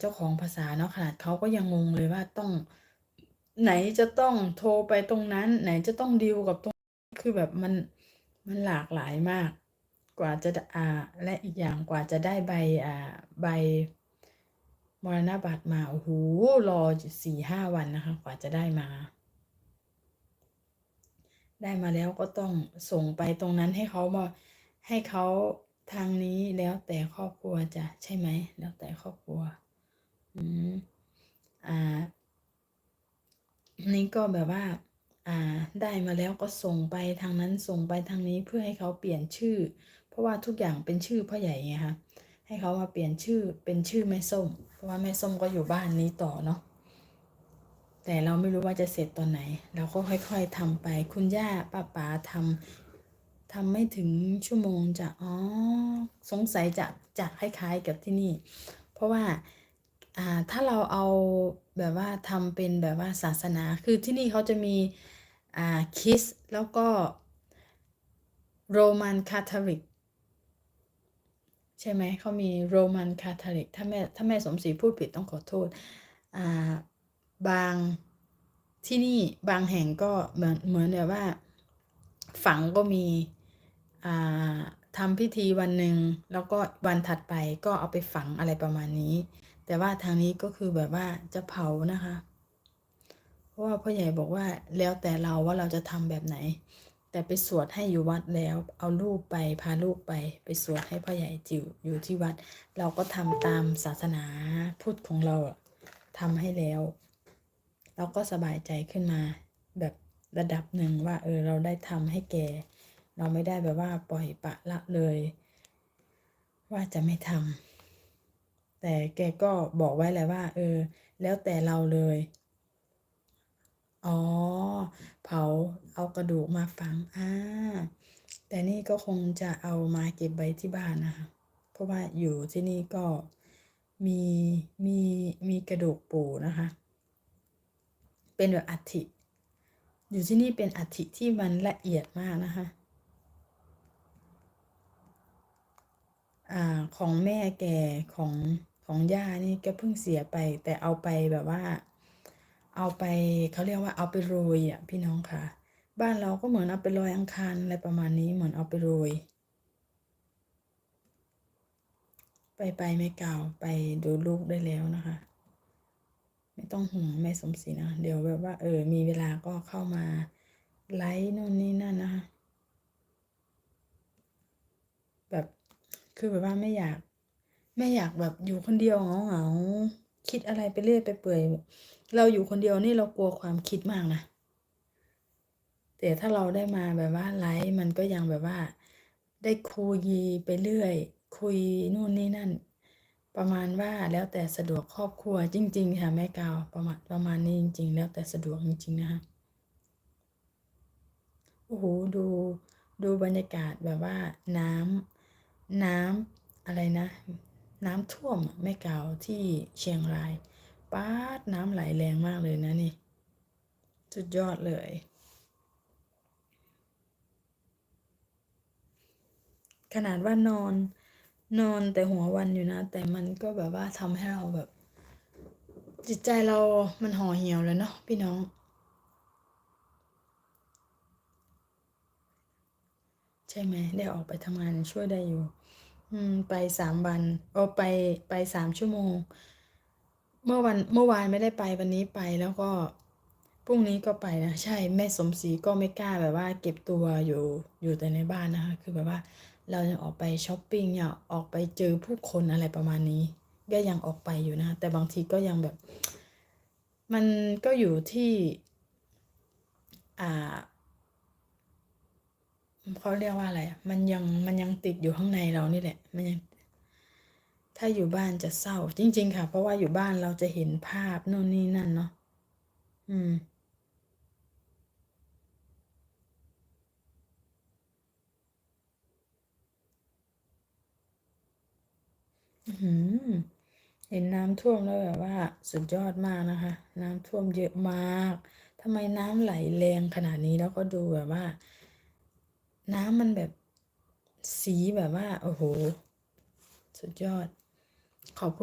เจ้าของภาษาเนาะขนาดเขาก็ยังงงเลยว่าต้องไหนจะต้องโทรไปตรงนั้น ไหนจะต้องดีลกับตรงคือแบบมันมันหลากหลายมาก กว่าจะอ่าและอีกอย่างกว่าจะได้ใบอ่าใบมรณบัตรมาโอ้โหรอสี่ห้าวันนะคะ กว่าจะได้มา ได้มาแล้วก็ต้องส่งไปตรงนั้นให้เขามาให้เขาทางนี้แล้วแต่ครอบครัวจะใช่ไหม แล้วแต่ครอบครัว อืมอ่า นี่ก็แบบว่า อ่า ได้มาแล้วก็ส่งไปทางนั้นส่งไปทางนี้เพื่อให้เขาเปลี่ยนชื่อ เพราะว่าทุกอย่างเป็นชื่อพ่อใหญ่ไงคะให้เขามาเปลี่ยนชื่อเป็นชื่อแม่ส้ม เพราะว่าแม่ส้มก็อยู่บ้านนี้ต่อเนาะแต่เราไม่รู้ว่าจะเสร็จตอนไหน เราก็ค่อย ๆทำไป คุณย่าป้าป๋าทำทำไม่ถึงชั่วโมงจะอ๋อสงสัยจะจะคล้ายๆกับที่นี่ เพราะว่า อ่า ถ้าเราเอาแบบว่าทำเป็นแบบว่าศาสนา คือที่นี่เขาจะมี อ่าคริสต์แล้วก็โรมันคาทอลิกใช่ไหมเขามีโรมันคาทอลิกถ้าแม่ถ้าแม่สมศรีพูดผิดต้องขอโทษอ่าบางที่นี่บางแห่งก็เหมือนเหมือนแบบว่า ฝังก็มีอ่าทำพิธีวันหนึ่งแล้วก็วันถัดไปก็เอาไปฝังอะไรประมาณนี้ แต่ว่าทางนี้ก็คือแบบว่าจะเผานะคะ เพราะว่าพ่อใหญ่บอกว่าแล้วแต่เราว่าเราจะทำแบบไหน แต่ไปสวดให้อยู่วัดแล้ว เอาลูกไปพาลูกไป ไปสวดให้พ่อใหญ่จิ๋วอยู่ที่วัด เราก็ทำตามศาสนาพุทธของเราอะทำให้แล้ว เราก็สบายใจขึ้นมา แบบระดับหนึ่งว่า เออเราได้ทำให้แกเราไม่ได้แบบว่าปล่อยปะละเลย ว่าจะไม่ทำ แต่แกก็บอกไว้แล้วว่า เออ แล้วแต่เราเลย อ๋อ เผาเอากระดูกมาฝังอ่าแต่นี่ก็คงจะเอามาเก็บไว้ที่บ้านนะคะเพราะว่าอยู่ที่นี่ก็มีมีมีกระดูกปู่นะคะ เป็นแบบอัฐิอยู่ที่นี่เป็นอัฐิที่มันละเอียดมากนะคะอ่าของแม่แกของ ของย่านี่แกเพิ่งเสียไป แต่เอาไปแบบว่า เอาไปเขาเรียกว่าเอาไปโรยอะพี่น้องค่ะ บ้านเราก็เหมือนเอาไปลอยอังคารอะไรประมาณนี้เหมือนเอาไปโรย ไปไปไม่กล่าวไปดูลูกได้แล้วนะคะ ไม่ต้องห่วงแม่สมศรีนะเดี๋ยวแบบว่า เออ มีเวลาก็เข้ามาไลฟ์นู่นนี่นั่นนะคะแบบคือแบบว่าไม่อยาก ไม่อยากแบบอยู่คนเดียวเหงาเหงาคิดอะไรไปเรื่อยไปเปื่อย เราอยู่คนเดียวนี่เรากลัวความคิดมากนะแต่ถ้าเราได้มาแบบว่าไลฟ์มันก็ยังแบบว่า ได้คุยไปเรื่อย คุยนู่นนี่นั่น ประมาณว่าแล้วแต่สะดวกครอบครัวจริง ๆ ค่ะแม่กาวประมาณประมาณนี้จริง ๆ แล้วแต่สะดวกจริง ๆ นะคะโอ้โหดูดูบรรยากาศแบบว่าน้ำน้ำอะไรนะ น้ำท่วมแม่กาวที่เชียงรายป๊าดน้ำไหลแรงมากเลยนะนี่สุดยอดเลย ขนาดว่านอนนอนแต่หัววันอยู่นะ แต่มันก็แบบว่าทำให้เราแบบ จิตใจเรามันห่อเหี่ยวแล้วเนาะพี่น้อง ใช่ไหมได้ออกไปทำงานช่วยได้อยู่ อืม ไปสามวันโอ้ไปไปสามชั่วโมง เมื่อวันเมื่อวานไม่ได้ไปวันนี้ไปแล้วก็พรุ่งนี้ก็ไปนะใช่แม่สมศรีก็ไม่กล้าแบบว่า เก็บตัวอยู่อยู่แต่ในบ้านนะคะ คือแบบว่า เรายังออกไปช้อปปิ้งเนี่ยออกไปเจอผู้คนอะไรประมาณนี้ ก็ยังออกไปอยู่นะ แต่บางทีก็ยังแบบ มันก็อยู่ที่ อ่า เขาเรียกว่าอะไรมันยังมันยังติดอยู่ข้างในเรานี่แหละ มันยัง ถ้าอยู่บ้านจะเศร้า จริง ๆ ค่ะ เพราะว่าอยู่บ้านเราจะเห็นภาพโน่นนี่นั่นเนาะอืมเห็นน้ำท่วมแล้วแบบว่า สุดยอดมากนะคะ น้ำท่วมเยอะมากทำไมน้ำไหลแรงขนาดนี้แล้วก็ดูแบบว่า น้ำมันแบบสีแบบว่า โอ้โห สุดยอด ขอบคุณ